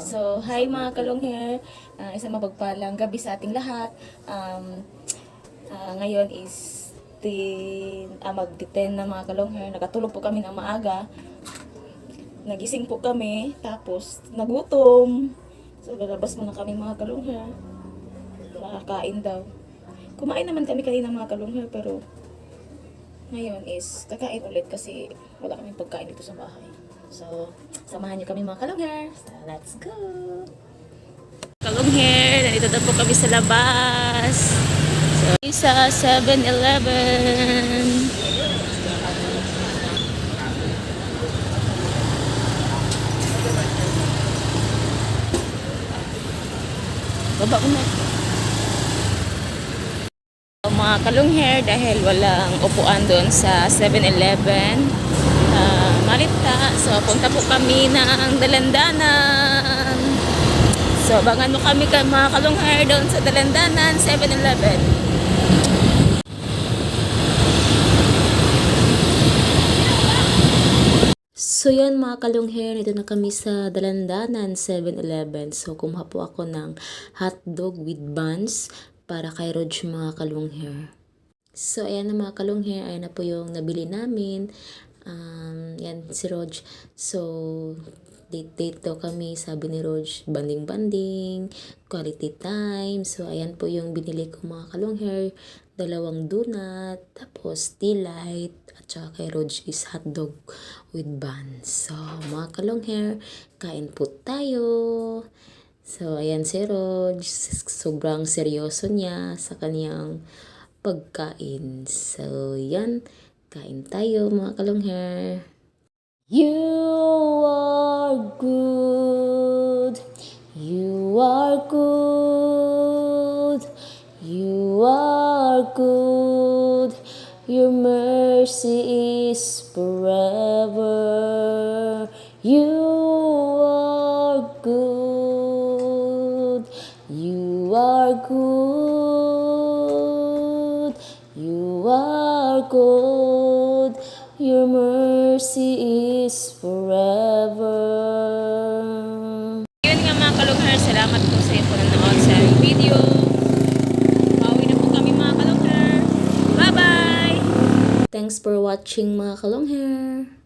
So, hi mga kalong hair. Ah, isang mapagpalang gabi sa ating lahat. Um, ah, ngayon is tin, ah, mag-10 na mga kalong hair. Nakatulog po kami ng maaga. Nagising po kami. Tapos, nagutom. So, lalabas muna kami mga kalong hair. Makakain daw. Kumain naman kami kanina mga kalong hair, pero ngayon is kakain ulit kasi wala kaming pagkain dito sa bahay. So, samahan niyo kami mga kalong hair. So, let's go! Kalong hair, nandito na po kami sa labas. So, sa 7-Eleven. Baba ko na. So, mga kalong hair dahil walang upuan doon sa 7-Eleven. Punta po kami ng Dalandanan. So, abangan mo kami ka, mga kalong hair doon sa Dalandanan, 7-Eleven. So yan mga kalong hair, nito na kami sa Dalandanan 7-Eleven. So kumuha po ako ng hotdog with buns para kay Rog mga kalong hair. So ayan na mga kalong hair, ayan na po yung nabili namin. Um, yan si Rog. So date date daw kami, sabi ni Rog, banding banding, quality time. So ayan po yung binili ko mga kalong hair, dalawang donut, tapos tea light, at saka kay Rog is hotdog with buns. So, mga kalong hair, kain po tayo. So, ayan si Rog, sobrang seryoso niya sa kaniyang pagkain. So, yan, kain tayo mga. You are good. You are good. You are good. Your mercy is forever. You are good. You are good. You are good. Your mercy is forever. Yun nga mga kalunghar, salamat po sa inyo nanonood sa video. Pauwi na po kami mga kalunghar. Bye-bye! Thanks for watching mga kalunghar.